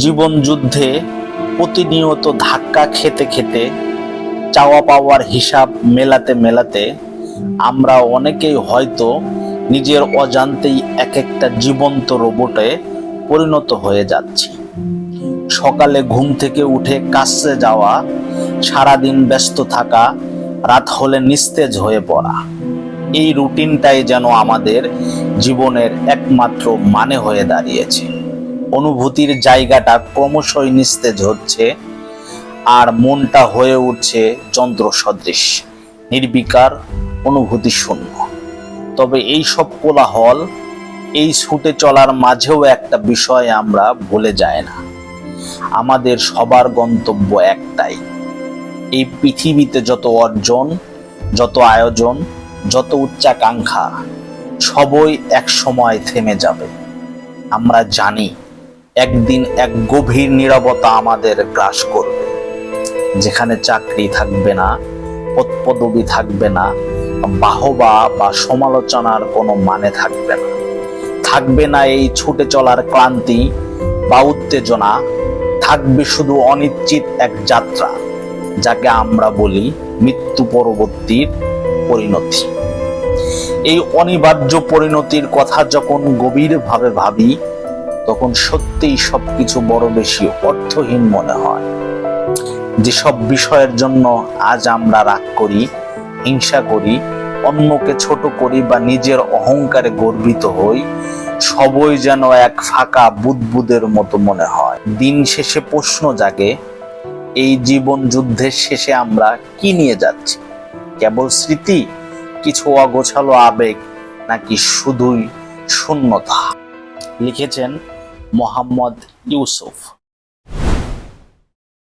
জীবন যুদ্ধে প্রতিনিয়ত ধাক্কা খেতে খেতে, চাওয়া পাওয়ার হিসাব মেলাতে মেলাতে, আমরা অনেকেই হয়তো নিজের অজান্তেই এক একটা জীবন্ত রোবটে পরিণত হয়ে যাচ্ছি। সকালে ঘুম থেকে উঠে কাজে যাওয়া, সারাদিন ব্যস্ত থাকা, রাত হলে নিস্তেজ হয়ে পড়া, এই রুটিনটাই যেন আমাদের জীবনের একমাত্র মানে হয়ে দাঁড়িয়েছে। অনুভূতির জায়গাটা ক্রমশই নিস্তেজ হচ্ছে আর মনটা হয়ে উঠছে যন্ত্র সদৃশ নির্বিকার অনুভূতি শূন্য তবে এই সব কোলাহল, এই ছুটে চলার মাঝেও একটা বিষয় আমরা ভুলে যায় না। আমাদের সবার গন্তব্য একটাই। এই পৃথিবীতে যত অর্জন, যত আয়োজন, যত উচ্চাকাঙ্ক্ষা, সবই এক সময় থেমে যাবে। আমরা জানি একদিন এক গভীর নীরবতা আমাদের গ্রাস করবে। যেখানে চাকরি থাকবে না, পদপদবি থাকবে না, বাহবা বা সমালোচনার কোনো মানে থাকবে না। থাকবে না এই ছুটে চলার ক্লান্তি বা উত্তেজনা। থাকবে শুধু অনিশ্চিত এক যাত্রা, যাকে আমরা বলি মৃত্যু পরবর্তীর পরিণতি। এই অনিবার্য পরিণতির কথা যখন গভীরভাবে ভাবি তখন সত্যিই সবকিছু বড় বেশি অর্থহীন মনে হয়। যেসব বিষয়ের জন্য আজ আমরা রাগ করি, হিংসা করি, অন্যকে ছোট করি বা নিজের অহংকারে গর্বিত হই, সবই যেন এক ফাঁকা বুদবুদের মতো মনে হয়। দিন শেষে প্রশ্ন জাগে, এই জীবন যুদ্ধের শেষে আমরা কি নিয়ে যাচ্ছি? কেবল স্মৃতি, কিছু অগোছালো আবেগ, নাকি শুধুই শূন্যতা? লিখেছেন মোহাম্মদ ইউসুফ।